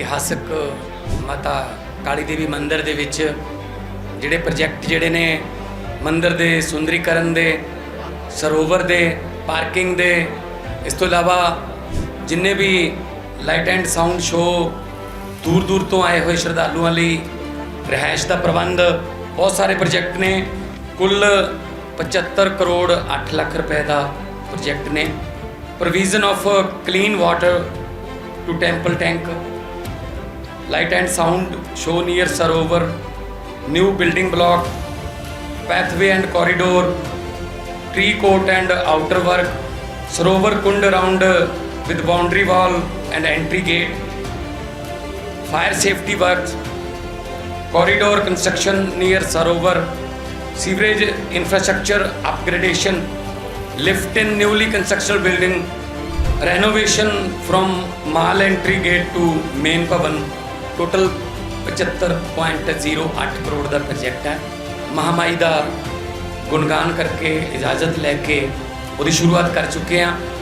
ਇਤਿਹਾਸਕ ਮਾਤਾ ਕਾਲੀ ਦੇਵੀ ਮੰਦਿਰ ਦੇ ਵਿੱਚ ਜਿਹੜੇ ਪ੍ਰੋਜੈਕਟ ਜਿਹੜੇ ਨੇ ਮੰਦਿਰ ਦੇ ਸੁੰਦਰੀਕਰਨ ਦੇ ਸਰੋਵਰ ਦੇ ਪਾਰਕਿੰਗ ਦੇ ਇਸ ਤੋਂ ਇਲਾਵਾ ਜਿੰਨੇ ਵੀ ਲਾਈਟ ਐਂਡ ਸਾਊਂਡ ਸ਼ੋ ਦੂਰ ਦੂਰ ਤੋਂ ਆਏ ਹੋਏ ਸ਼ਰਧਾਲੂਆਂ ਲਈ ਰਹਿائش ਦਾ ਪ੍ਰਬੰਧ ਬਹੁਤ ਸਾਰੇ ਪ੍ਰੋਜੈਕਟ ਨੇ ਕੁੱਲ 75 ਕਰੋੜ 8 ਲੱਖ ਰੁਪਏ ਦਾ ਪ੍ਰੋਜੈਕਟ ਨੇ provision of clean water to temple tank light and sound show near Sarovar, new building block, pathway and corridor, tree court and outer work, Sarovar Kund around with boundary wall and entry gate, fire safety works, corridor construction near Sarovar, sewerage infrastructure upgradation, lift in newly constructed building, renovation from Mall entry gate to main Pavan. Total 75.08 crore ਦਾ project ਹੈ ਮਹਾਮਾਈ ਦਾ ਗੁਣਗਾਨ ਕਰਕੇ ਇਜਾਜ਼ਤ ਲੈ ਕੇ ਉਹਦੀ ਸ਼ੁਰੂਆਤ ਕਰ ਚੁੱਕੇ ਆ